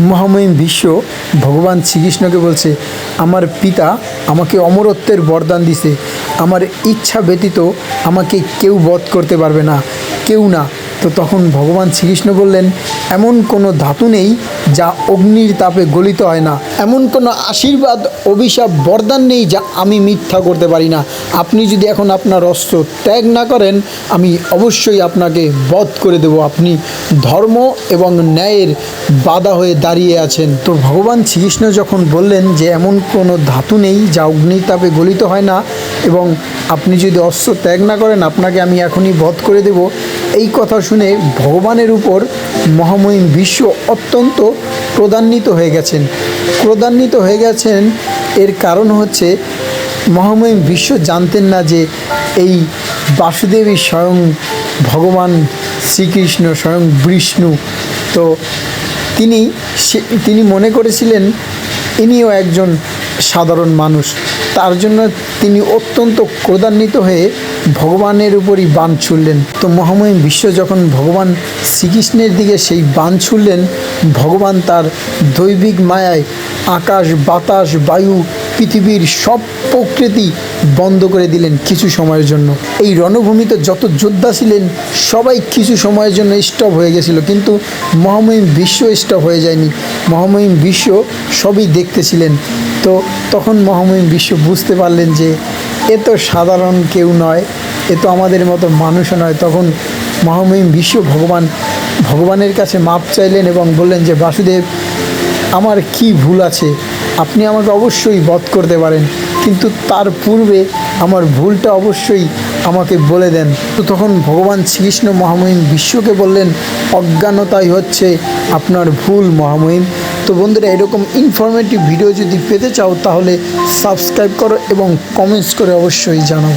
মহামহিম বিশ্ব ভগবান শ্রীকৃষ্ণকে বলছে, আমার পিতা আমাকে অমরত্বের বরদান দিছে। আমার ইচ্ছা ব্যতীত আমাকে কেউ বধ করতে পারবে না। কেউ না। তো তখন ভগবান শ্রীকৃষ্ণ বললেন, এমন কোনো ধাতু নেই যা অগ্নির তাপে গলিত হয় না। এমন কোনো আশীর্বাদ, অভিশাপ, বরদান নেই যা আমি মিথ্যা করতে পারি না। আপনি যদি এখন আপনার অস্ত্র ত্যাগ না করেন, আমি অবশ্যই আপনাকে বধ করে দেব। আপনি ধর্ম এবং ন্যায়ের বাধা হয়ে দাঁড়িয়ে আছেন। তো ভগবান শ্রীকৃষ্ণ যখন বললেন যে, এমন কোনো ধাতু নেই যা অগ্নির তাপে গলিত হয় না এবং আপনি যদি অস্ত্র ত্যাগ না করেন, আপনাকে আমি এখনই বধ করে দেব। এই কথা শুনে ভগবানের উপর মহামহিম বিশ্ব অত্যন্ত ক্রোধান্বিত হয়ে গেছেন। ক্রোধান্বিত হয়ে গেছেন এর কারণ হচ্ছে, মহামহিম বিশ্ব জানতেন না যে এই বাসুদেবী স্বয়ং ভগবান শ্রীকৃষ্ণ, স্বয়ং বিষ্ণু। তো তিনি তিনি মনে করেছিলেন, ইনিও একজন সাধারণ মানুষ। তার জন্য তিনি অত্যন্ত ক্রোধান্বিত হয়ে ভগবানের উপরই বান ছুড়লেন। তো মহামহিম বিশ্ব যখন ভগবান শ্রীকৃষ্ণের দিকে সেই বান ছুড়লেন, ভগবান তার দৈবিক মায়ায় আকাশ, বাতাস, বায়ু পৃথিবীর সব প্রকৃতি বন্ধ করে দিলেন কিছু সময়ের জন্য। এই রণভূমিতে যত যোদ্ধা ছিলেন, সবাই কিছু সময়ের জন্য স্টপ হয়ে গেছিল। কিন্তু মহামহিম বিশ্ব স্টপ হয়ে যায়নি। মহামহিম বিশ্ব সবই দেখতেছিলেন। তো তখন মহামহিম বিশ্ব বুঝতে পারলেন যে, এ তো সাধারণ কেউ নয়, এ তো আমাদের মতো মানুষও নয়। তখন মহামহিম বিশ্ব ভগবান, ভগবানের কাছে মাপ চাইলেন এবং বললেন যে, বাসুদেব আমার কি ভুল আছে? আপনি আমাকে অবশ্যই বধ করতে পারেন। কিন্তু তার পূর্বে আমার ভুলটা অবশ্যই আমাকে বলে দেন। তো তখন ভগবান শ্রীকৃষ্ণ মহামহিম বিশ্বকে বললেন, অজ্ঞানতাই হচ্ছে আপনার ভুল মহামহিম। তো বন্ধুরা, এরকম ইনফরমেটিভ ভিডিও যদি পেতে চাও, তাহলে সাবস্ক্রাইব করো এবং কমেন্টস করে অবশ্যই জানাও।